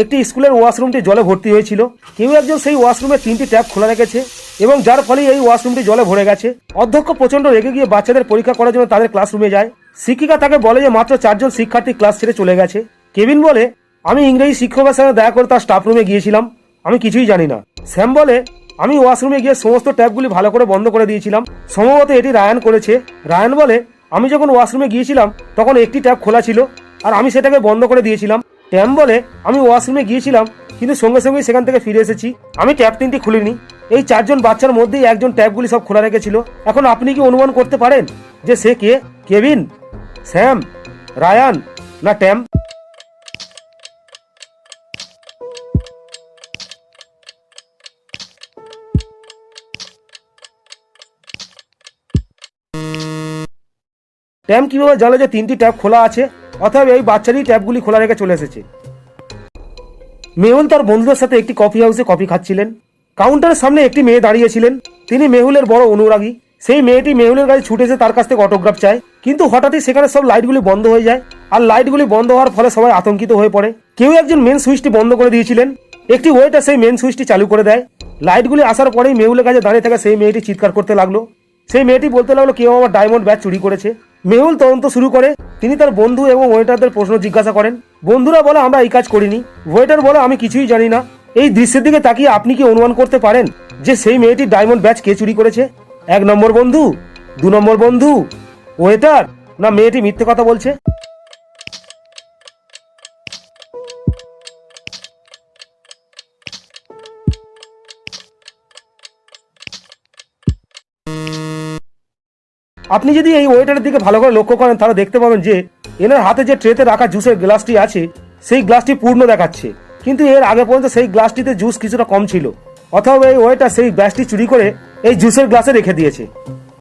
একটি স্কুলের ওয়াশরুমটি জলে ভর্তি হয়েছিল। কেউ একজন সেই ওয়াশরুমে তিনটি ট্যাপ খোলা রেখেছে এবং যার ফলে এই ওয়াশরুমটি জলে ভরে গেছে। অধ্যক্ষ প্রচণ্ড রেগে গিয়ে বাচ্চাদের পরীক্ষা করার জন্য তাদের ক্লাসরুমে যায়। শিক্ষিকা তাকে বলে যে মাত্র চারজন শিক্ষার্থী ক্লাস ছেড়ে চলে গেছে। কেবিন বলে, আমি ইংরেজি শিক্ষকের সঙ্গে দেখা করে তার স্টাফ রুমে গিয়েছিলাম। আমি কিছুই জানি না। স্যাম বলে, আমি ওয়াশরুমে গিয়ে সমস্ত ট্যাপগুলি ভালো করে বন্ধ করে দিয়েছিলাম। সম্ভবত এটি রায়ান করেছে। রায়ান বলে, আমি যখন ওয়াশরুমে গিয়েছিলাম, তখন একটি ট্যাপ খোলা ছিল, আর আমি সেটাকে বন্ধ করে দিয়েছিলাম। ট্যাম বলে আমি ওয়াশরুমে গিয়েছিলাম, কিন্তু সঙ্গে সঙ্গে সেখান থেকে ফিরে এসেছি। আমি ট্যাপ তিনটি খুলিনি। এই চারজন বাচ্চার মধ্যেই একজন ট্যাপগুলি সব খোলা রেখেছিল। এখন আপনি কি অনুমান করতে পারেন যে সে কে? কেভিন? স্যাম? রায়ান? না ট্যাম? ট্যাম কীভাবে জানলো যে তিনটি ট্যাপ খোলা আছে? অথবা এই বাচ্চারই ট্যাপগুলি খোলা রেখে চলে এসেছে। মেহুল তার বন্ধুদের সাথে একটি কফি হাউসে কফি খাচ্ছিলেন। কাউন্টারের সামনে একটি মেয়ে দাঁড়িয়েছিলেন তিনি মেহুলের বড় অনুরাগী। সেই মেয়েটি মেহুলের কাছে ছুটে এসে তার কাছ থেকে অটোগ্রাফ চায়। কিন্তু হঠাৎই সেখানে সব লাইটগুলি বন্ধ হয়ে যায় আর লাইটগুলি বন্ধ হওয়ার ফলে সবাই আতঙ্কিত হয়ে পড়ে। কেউ একজন মেন সুইচটি বন্ধ করে দিয়েছিলেন। একটি ওয়েটার সেই মেন সুইচটি চালু করে দেয়। লাইটগুলি আসার পরেই মেহুলের কাছে দাঁড়িয়ে থাকা সেই মেয়েটি চিৎকার করতে লাগল। সেই মেয়েটি বলতে লাগল, কেউ আমার ডায়মন্ড ব্যাচ চুরি করেছে। মেহুল তদন্ত শুরু করে। তিনি তার বন্ধু এবং ওয়েটারদের প্রশ্ন জিজ্ঞাসা করেন, বন্ধুরা বলে আমরা এই কাজ করিনি। ওয়েটার বলে, আমি কিছুই জানি না। এই দৃশ্যের দিকে তাকিয়ে আপনি কি অনুমান করতে পারেন যে সেই মেয়েটি ডায়মন্ড ব্যাচ কে চুরি করেছে? এক নম্বর বন্ধু, দু নম্বর বন্ধু ওয়েটার না মেয়েটি মিথ্যে কথা বলছে? আপনি যদি এই ওয়েটারের দিকে ভালো করে লক্ষ্য করেন, তাহলে দেখতে পাবেন যে এনার হাতে যে ট্রেতে রাখা জুসের গ্লাসটি আছে, সেই গ্লাসটি পূর্ণ দেখাচ্ছে। কিন্তু এর আগে পর্যন্ত সেই গ্লাসটিতে জুস কিছুটা কম ছিল। অথবা এই ওয়েটার সেই গ্লাসটি চুরি করে এই জুসের গ্লাসে রেখে দিয়েছে।